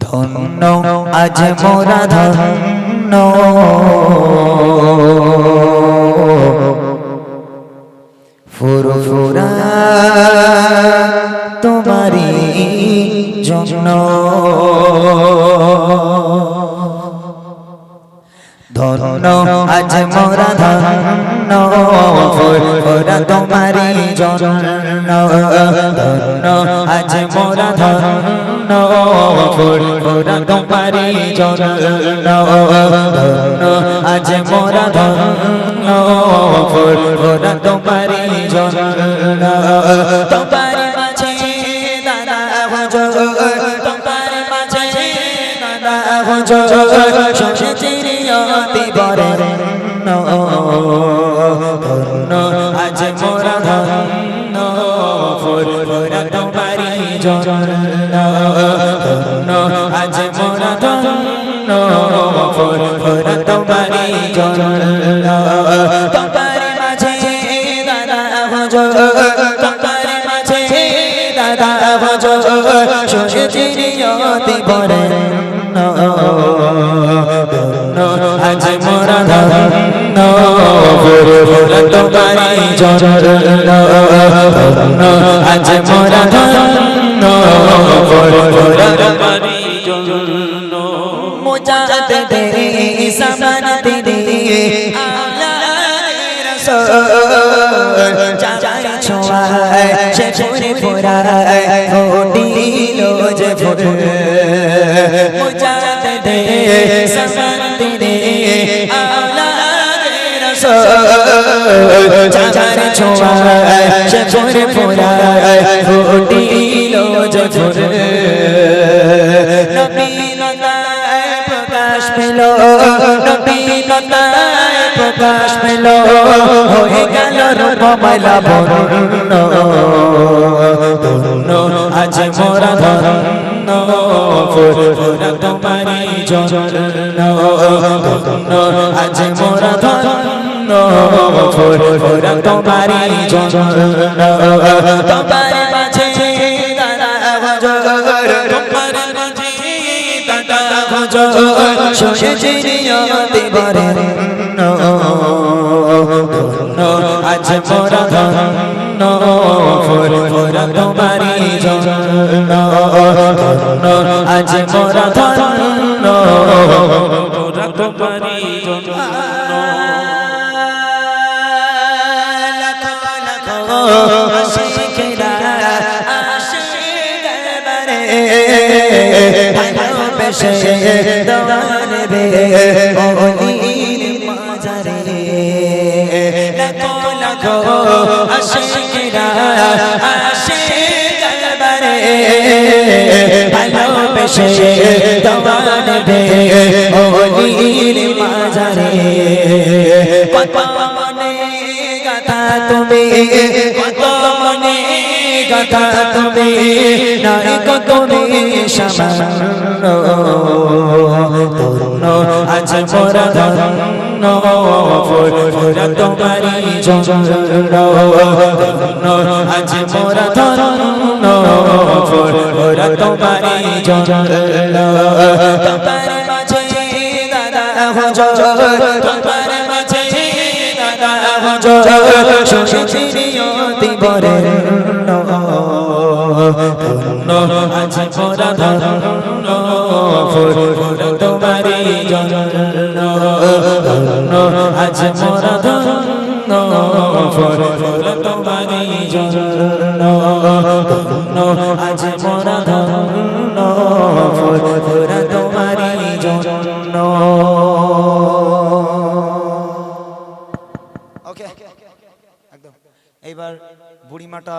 ধন্য আজ মোরা ধন্য। ফুরফুরা তোমারি জন্য। ধন্য আজ মোরা ধন্য। ফুরফুরা তোমারি জন্য। ধন্য আজ মোরা ধন্য। nô phụt phụt đã công ba đi cho nương nô thượng nô a chê mô đã thượng nô phụt phụt đi cho nương nô tông ba đi ma chê ta ta khoan cho tông ba đi ma chê ta ta khoan cho trong chê đi yo ti bò đê nô thượng nô a chê mô জন্য আজ মোরা ধন্য ফুরফুরা তোমারি জন্য তোমারি মাঝে দাদা হজর তোমারি মাঝে দাদা হজর চিরিয়তি বরে আজ মোরা ধন্য ফুরফুরা তোমারি জন্য আজ মোরা ধন্য ছোঁয়ায় সে ফুরে ফুরায় ফুটিল যে নবীনতায় প্রকাশ পেল। হয়ে গেল রূপমালা বরণ ধন্য আজ মোরা ধন্য। ফুরফুরা তোমারি জন্য। ধন্য আজ মোরা ধন্য। ফুরফুরা তোমারি জন্য। তোমার হজর শুনে চিনিয়তে ধন্য আজ মোরা ধন্য ফুরফুরা তোমারি জন্য আজ মোরা ধন্য ফুরফুরা তোমারি জন্য ভালোবেসে দোয়ান রে মাজারে লাখো লাখো আশিকেরা আশিক দরবারে ভালোবেসে দোয়ান রে মাজারে কত মনে গাথা তুমি, কত মনে গাথা তুমি নাই কত সামান্য তরুণ আজ মোরা ধন্য ফুরফুরা তোমারি জন্য। আজ মোরা ধন্য ফুরফুরা তোমারি জন্য। তোমার মাঝে দাদা তোমার মাঝে দাদা হজর। শুনেছিনিয়তি বরে ধন্য আজ মোরা ধন্য ফুরফুরা তোমারি জন্য ধন্য আজ মোরা ধন্য ফুরফুরা তোমারি জন্য ধন্য এইবার বুড়িমাটা